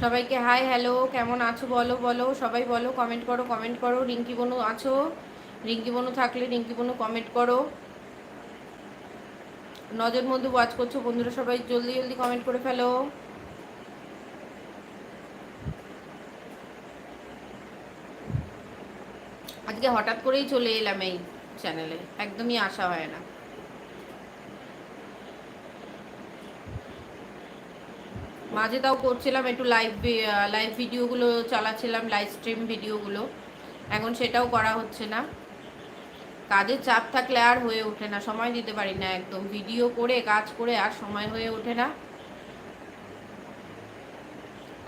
সবাইকে high, hello, কেমন আছো বলো বলো, সবাই বলো কমেন্ট করো কমেন্ট করো, রিঙ্কি বনু আছো? রিঙ্কি বনু থাকলে রিঙ্কি বনু কমেন্ট করো। নজর মধ্যে ওয়াচ করছ, বন্ধুরা সবাই জলদি জলদি কমেন্ট করে ফেলো। আজকে হঠাৎ করেই চলে এলাম এই চ্যানেলে একদমই আসা হয় না। মাঝে তাও করছিলাম, একটু লাইভ লাইভ ভিডিওগুলো চালাচ্ছিলাম লাইভ স্ট্রিম ভিডিওগুলো এখন সেটাও করা হচ্ছে না। কাজের চাপ থাকলে আর হয়ে ওঠে না, সময় দিতে পারি না একদম। ভিডিও করে, কাজ করে আর সময় হয়ে ওঠে না।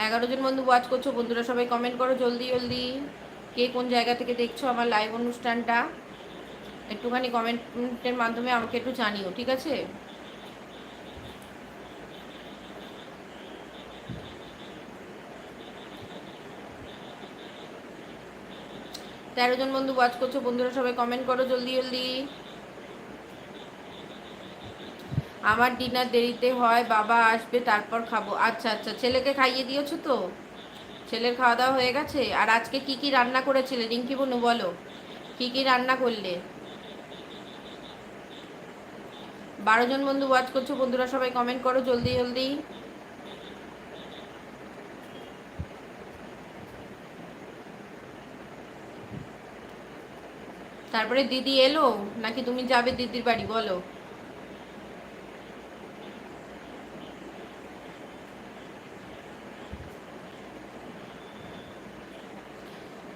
এগারো জন বন্ধু ওয়াচ করছ, বন্ধুরা সবাই কমেন্ট করো জলদি জলদি। কে কোন জায়গা থেকে দেখছ আমার লাইভ অনুষ্ঠানটা? একটুখানি কমেন্টের মাধ্যমে আমাকে একটু জানিও, ঠিক আছে? তেরো জন বন্ধু ওয়াচ করছ, বন্ধুরা সবাই কমেন্ট করো জলদি জলদি। আমার ডিনার দেরিতে হয়, বাবা আসবে, তারপর খাব। আচ্ছা আচ্ছা ছেলেকে খাইয়ে দিয়েছ তো? ছেলের খাওয়া দাওয়া হয়ে গেছে? আর আজকে কি কি রান্না করেছিলে? রিঙ্কি বনু, বলো। কি কি রান্না করলে? বারো জন বন্ধু ওয়াচ করছ, বন্ধুরা সবাই কমেন্ট করো জলদি জলদি। তারপরে দিদি এলো? নাকি তুমি যাবে দিদির বাড়ি, বলো?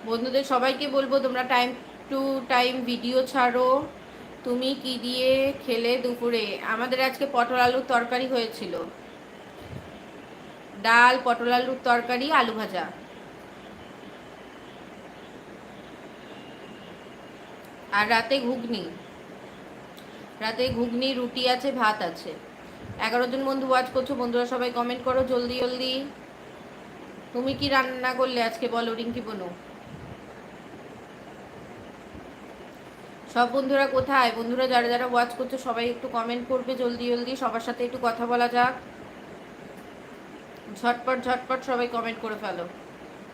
বন্ধুদের সবাইকে বলব, তোমরা টাইম টু টাইম ভিডিও ছাড়ো। তুমি কি দিয়ে খেলে দুপুরে? আমাদের আজকে পটল আলুর তরকারি হয়েছিল। ডাল, পটল আলুর তরকারি, আলু ভাজা। আর রাতে ঘুগনি। রাতে ঘুগনি, রুটি আছে, ভাত আছে। এগারো জন বন্ধু ওয়াচ করছ, বন্ধুরা সবাই কমেন্ট করো জলদি জলদি। তুমি কি রান্না করলে আজকে বলো, রিঙ্কি বনু? সব বন্ধুরা কোথায়? বন্ধুরা যারা যারা ওয়াচ করছ, সবাই একটু কমেন্ট করবে জলদি জলদি। সবার সাথে একটু কথা বলা যাক। ঝটপট ঝটপট সবাই কমেন্ট করে ফেলো।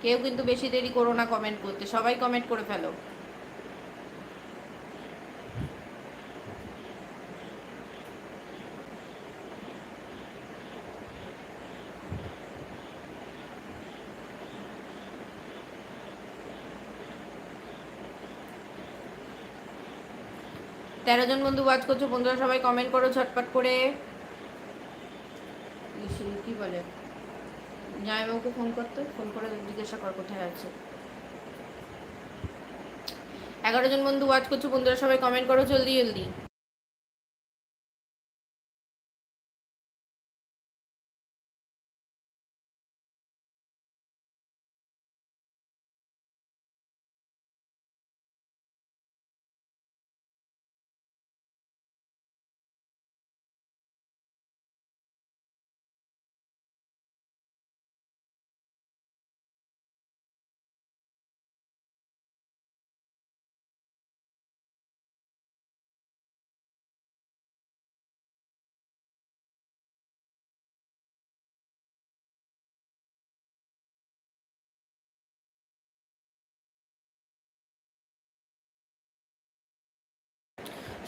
কেউ কিন্তু বেশি দেরি করো না কমেন্ট করতে। সবাই কমেন্ট করে ফেলো। তেরো জন বন্ধু ওয়াচ করছ, বন্ধুরা সবাই কমেন্ট করো ঝটপট করে। কি বলে? জামাইবাবুকে ফোন করতে ফোন করে জিজ্ঞাসা কর কোথায় আছে। এগারো জন বন্ধু ওয়াচ করছ, বন্ধুরা সবাই কমেন্ট করো জলদি জলদি।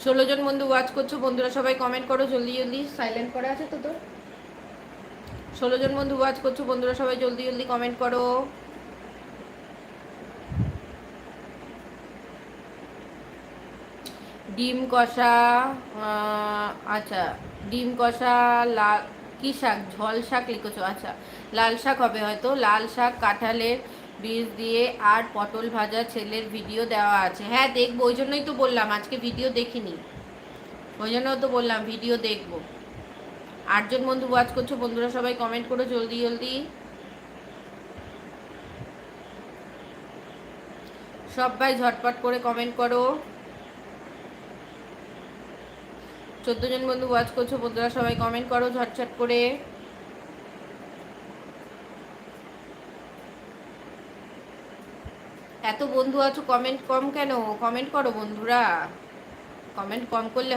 ষোলো জন বন্ধু ওয়াচ করছ, বন্ধুরা সবাই কমেন্ট করো, জলদি জলদি। সাইলেন্ট করা আছে তো তোর? ষোলো জন বন্ধু ওয়াচ করছ, বন্ধুরা সবাই জলদি জলদি কমেন্ট করো। ডিম কষা আচ্ছা ডিম কষা লাল কি শাক? ঝল শাক লিখেছো আচ্ছা। লাল শাক হবে হয়তো, লাল শাক, কাঁঠালের বীজ দিয়ে আর পটল ভাজা ছেলের ভিডিও দেওয়া আছে। হ্যাঁ দেখব, ওই জন্যই তো বললাম, আজকে ভিডিও দেখিনি। ওই জন্য তো বললাম ভিডিও দেখব। আটজন বন্ধু ওয়াচ করছ, বন্ধুরা সবাই কমেন্ট করো জলদি জলদি। সবাই ঝটপট করে কমেন্ট করো। চোদ্দ জন বন্ধু ওয়াচ করছ, বন্ধুরা সবাই কমেন্ট করো ঝটঝট করে। এত বন্ধু আছো কমেন্ট কম কেন? কমেন্ট করো বন্ধুরা। কমেন্ট কম করলে